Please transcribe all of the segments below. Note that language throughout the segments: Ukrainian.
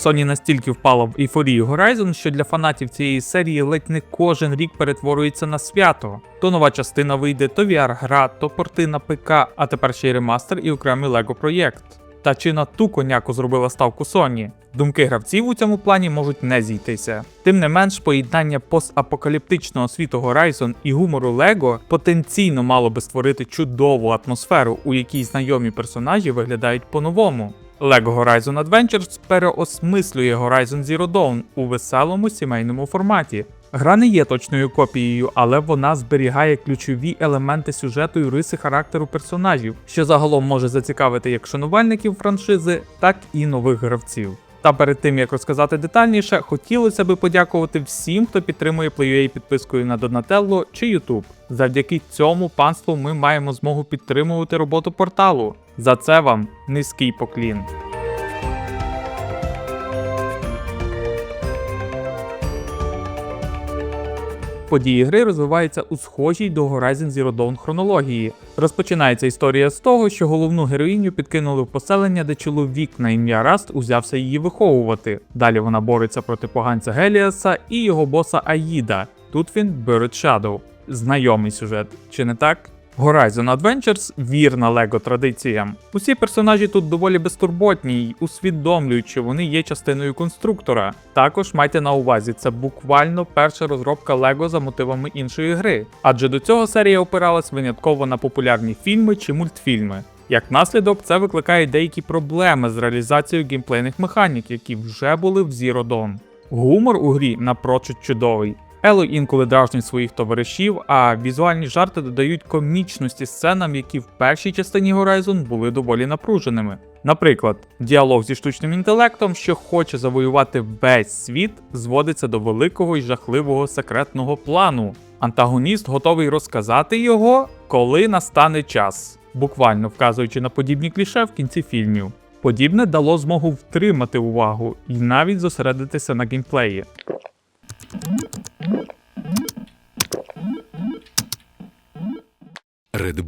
Sony настільки впала в ейфорію Horizon, що для фанатів цієї серії ледь не кожен рік перетворюється на свято. То нова частина вийде, то VR-гра, то порти на ПК, а тепер ще й ремастер і окремий LEGO проєкт. Та чи на ту коняку зробила ставку Sony? Думки гравців у цьому плані можуть не зійтися. Тим не менш, поєднання постапокаліптичного світу Horizon і гумору LEGO потенційно мало би створити чудову атмосферу, у якій знайомі персонажі виглядають по-новому. LEGO Horizon Adventures переосмислює Horizon Zero Dawn у веселому сімейному форматі. Гра не є точною копією, але вона зберігає ключові елементи сюжету і риси характеру персонажів, що загалом може зацікавити як шанувальників франшизи, так і нових гравців. Та перед тим як розказати детальніше, хотілося би подякувати всім, хто підтримує PlayUA підпискою на Donatello чи YouTube. Завдяки цьому панству ми маємо змогу підтримувати роботу порталу. За це вам низький поклін. Події гри розвиваються у схожій до Horizon Zero Dawn хронології. Розпочинається історія з того, що головну героїню підкинули в поселення, де чоловік на ім'я Раст узявся її виховувати. Далі вона бореться проти поганця Геліаса і його боса Аїда. Тут він Bird Shadow. Знайомий сюжет, чи не так? Horizon Adventures вірна лего традиціям. Усі персонажі тут доволі безтурботні й усвідомлюють, що вони є частиною конструктора. Також майте на увазі, це буквально перша розробка Лего за мотивами іншої гри, адже до цього серія опиралась винятково на популярні фільми чи мультфільми. Як наслідок, це викликає деякі проблеми з реалізацією геймплейних механік, які вже були в Zero Dawn. Гумор у грі напрочуд чудовий. Ело інколи дражнить своїх товаришів, а візуальні жарти додають комічності сценам, які в першій частині Horizon були доволі напруженими. Наприклад, діалог зі штучним інтелектом, що хоче завоювати весь світ, зводиться до великого і жахливого секретного плану. Антагоніст готовий розказати його, коли настане час, буквально вказуючи на подібні кліше в кінці фільмів. Подібне дало змогу втримати увагу і навіть зосередитися на геймплеї.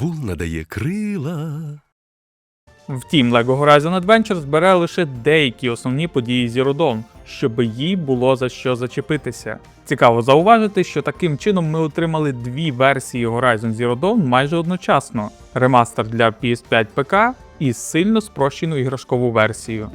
Bull надає крила. Втім, LEGO Horizon Adventures бере лише деякі основні події Zero Dawn, щоб їй було за що зачепитися. Цікаво зауважити, що таким чином ми отримали дві версії Horizon Zero Dawn майже одночасно: ремастер для PS5 ПК і сильно спрощену іграшкову версію.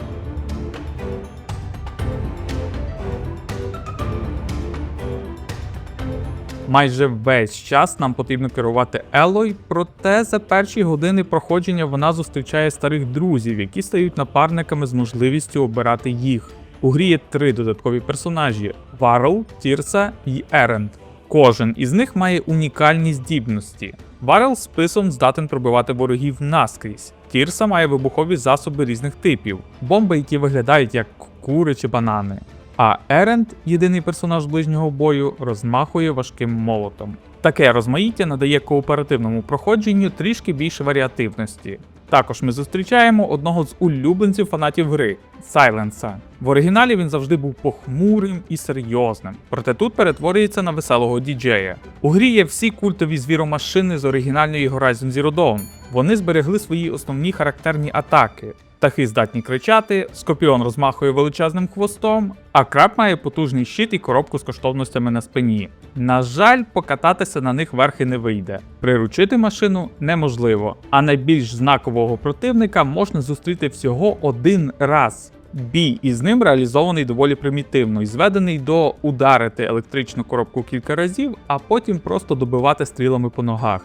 Майже весь час нам потрібно керувати Елой, проте за перші години проходження вона зустрічає старих друзів, які стають напарниками з можливістю обирати їх. У грі є три додаткові персонажі: Варл, Тірса і Еренд. Кожен із них має унікальні здібності. Варел списом здатен пробивати ворогів наскрізь. Тірса має вибухові засоби різних типів, бомби, які виглядають як кури чи банани. А Еренд, єдиний персонаж ближнього бою, розмахує важким молотом. Таке розмаїття надає кооперативному проходженню трішки більше варіативності. Також ми зустрічаємо одного з улюбленців фанатів гри Сайленса. В оригіналі він завжди був похмурим і серйозним, проте тут перетворюється на веселого діджея. У грі є всі культові звіромашини з оригінальної Horizon Zero Dawn. Вони зберегли свої основні характерні атаки. Птахи здатні кричати, Скорпіон розмахує величезним хвостом, а краб має потужний щит і коробку з коштовностями на спині. На жаль, покататися на них верхи не вийде. Приручити машину неможливо, а найбільш знакового противника можна зустріти всього один раз. Бій із ним реалізований доволі примітивно і зведений до ударити електричну коробку кілька разів, а потім просто добивати стрілами по ногах.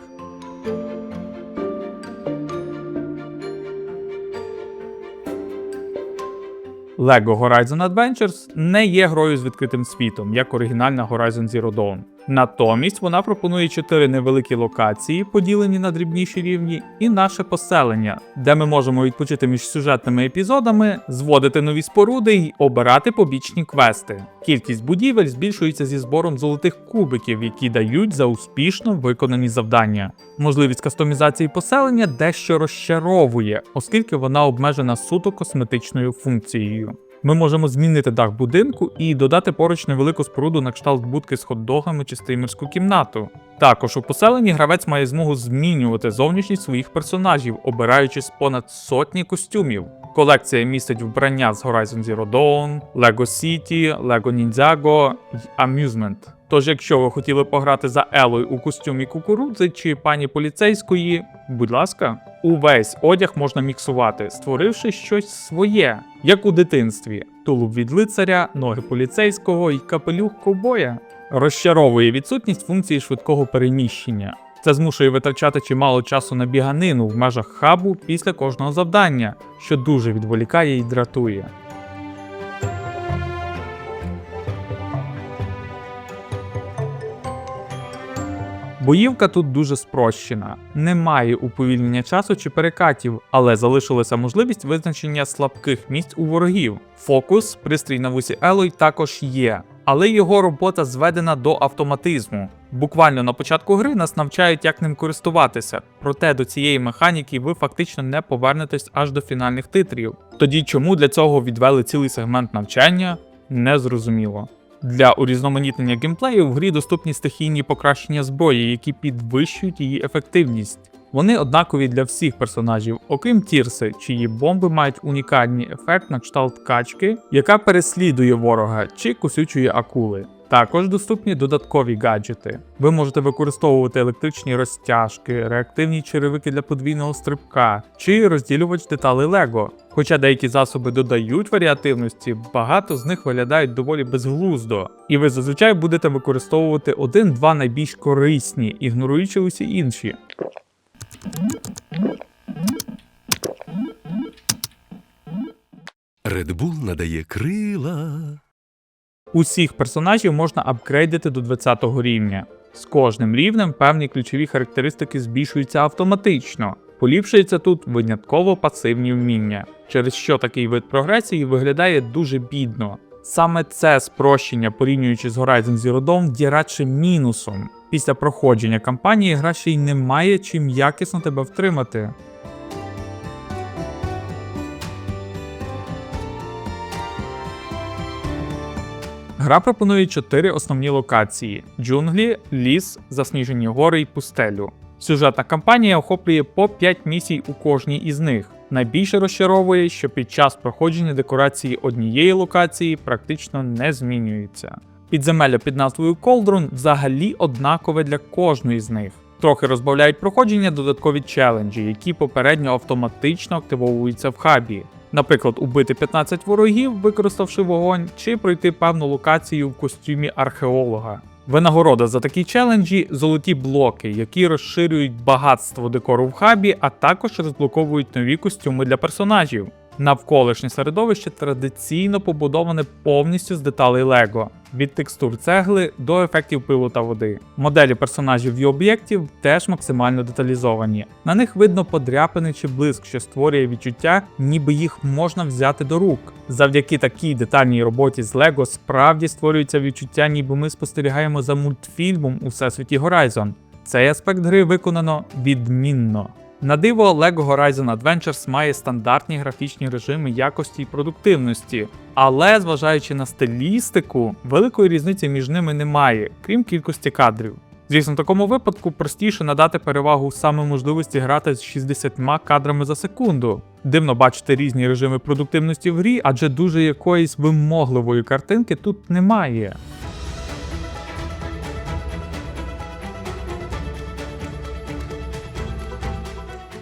LEGO Horizon Adventures не є грою з відкритим світом, як оригінальна Horizon Zero Dawn. Натомість вона пропонує чотири невеликі локації, поділені на дрібніші рівні, і наше поселення, де ми можемо відпочити між сюжетними епізодами, зводити нові споруди й обирати побічні квести. Кількість будівель збільшується зі збором золотих кубиків, які дають за успішно виконані завдання. Можливість кастомізації поселення дещо розчаровує, оскільки вона обмежена суто косметичною функцією. Ми можемо змінити дах будинку і додати поруч невелику споруду на кшталт будки з хот-догами чи стримерську кімнату. Також у поселенні гравець має змогу змінювати зовнішність своїх персонажів, обираючи з понад сотні костюмів. Колекція містить вбрання з Horizon Zero Dawn, Lego City, Lego Ninjago й Amusement. Тож, якщо ви хотіли пограти за Елою у костюмі кукурудзи чи пані поліцейської, будь ласка, увесь одяг можна міксувати, створивши щось своє, як у дитинстві: тулуб від лицаря, ноги поліцейського і капелюх ковбоя. Розчаровує відсутність функції швидкого переміщення. Це змушує витрачати чимало часу на біганину в межах хабу після кожного завдання, що дуже відволікає і дратує. Боївка тут дуже спрощена, немає уповільнення часу чи перекатів, але залишилася можливість визначення слабких місць у ворогів. Фокус, пристрій на вусі Елой також є, але його робота зведена до автоматизму. Буквально на початку гри нас навчають, як ним користуватися, проте до цієї механіки ви фактично не повернетесь аж до фінальних титрів. Тоді чому для цього відвели цілий сегмент навчання, незрозуміло. Для урізноманітнення геймплею в грі доступні стихійні покращення зброї, які підвищують її ефективність. Вони однакові для всіх персонажів, окрім Тірси, чиї бомби мають унікальний ефект на кшталт качки, яка переслідує ворога чи кусючої акули. Також доступні додаткові гаджети. Ви можете використовувати електричні розтяжки, реактивні черевики для подвійного стрибка чи розділювач деталей Лего. Хоча деякі засоби додають варіативності, багато з них виглядають доволі безглуздо, і ви зазвичай будете використовувати один-два найбільш корисні, ігноруючи усі інші. Red Bull надає крила. Усіх персонажів можна апгрейдити до 20 рівня. З кожним рівнем певні ключові характеристики збільшуються автоматично. Поліпшуються тут винятково пасивні вміння, через що такий вид прогресії виглядає дуже бідно. Саме це спрощення, порівнюючи з Horizon Zero Dawn, є радше мінусом. Після проходження кампанії гра ще й не має чим якісно тебе втримати. Гра пропонує чотири основні локації: джунглі, ліс, засніжені гори і пустелю. Сюжетна кампанія охоплює по 5 місій у кожній із них. Найбільше розчаровує, що під час проходження декорації однієї локації практично не змінюються. Підземелля під назвою Колдрун взагалі однакове для кожної з них. Трохи розбавляють проходження додаткові челенджі, які попередньо автоматично активовуються в хабі. Наприклад, убити 15 ворогів, використавши вогонь, чи пройти певну локацію в костюмі археолога. Винагорода за такі челенджі золоті блоки, які розширюють багатство декору в хабі, а також розблоковують нові костюми для персонажів. Навколишнє середовище традиційно побудоване повністю з деталей Лего, від текстур цегли до ефектів пилу та води. Моделі персонажів і об'єктів теж максимально деталізовані. На них видно подряпини чи блиск, що створює відчуття, ніби їх можна взяти до рук. Завдяки такій детальній роботі з Лего справді створюється відчуття, ніби ми спостерігаємо за мультфільмом у всесвіті Horizon. Цей аспект гри виконано відмінно. На диво, LEGO Horizon Adventures має стандартні графічні режими якості і продуктивності, але зважаючи на стилістику, великої різниці між ними немає, крім кількості кадрів. Звісно, в такому випадку простіше надати перевагу саме можливості грати з 60 кадрами за секунду. Дивно бачити різні режими продуктивності в грі, адже дуже якоїсь вимогливої картинки тут немає.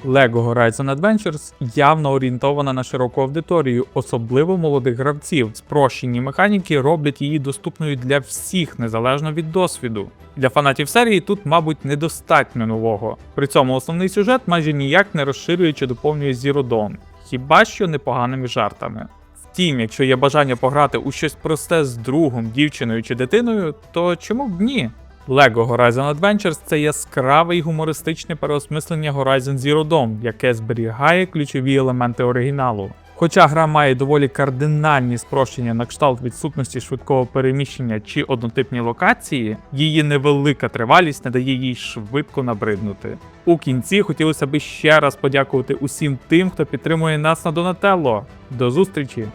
LEGO Horizon Adventures явно орієнтована на широку аудиторію, особливо молодих гравців. Спрощені механіки роблять її доступною для всіх, незалежно від досвіду. Для фанатів серії тут, мабуть, недостатньо нового. При цьому основний сюжет майже ніяк не розширює чи доповнює Zero Dawn, хіба що непоганими жартами. Втім, якщо є бажання пограти у щось просте з другом, дівчиною чи дитиною, то чому б ні? LEGO Horizon Adventures це яскраве і гумористичне переосмислення Horizon Zero Dawn, яке зберігає ключові елементи оригіналу. Хоча гра має доволі кардинальні спрощення на кшталт відсутності швидкого переміщення чи однотипні локації, її невелика тривалість не дає їй швидко набриднути. У кінці хотілося б ще раз подякувати усім тим, хто підтримує нас на Донателло. До зустрічі!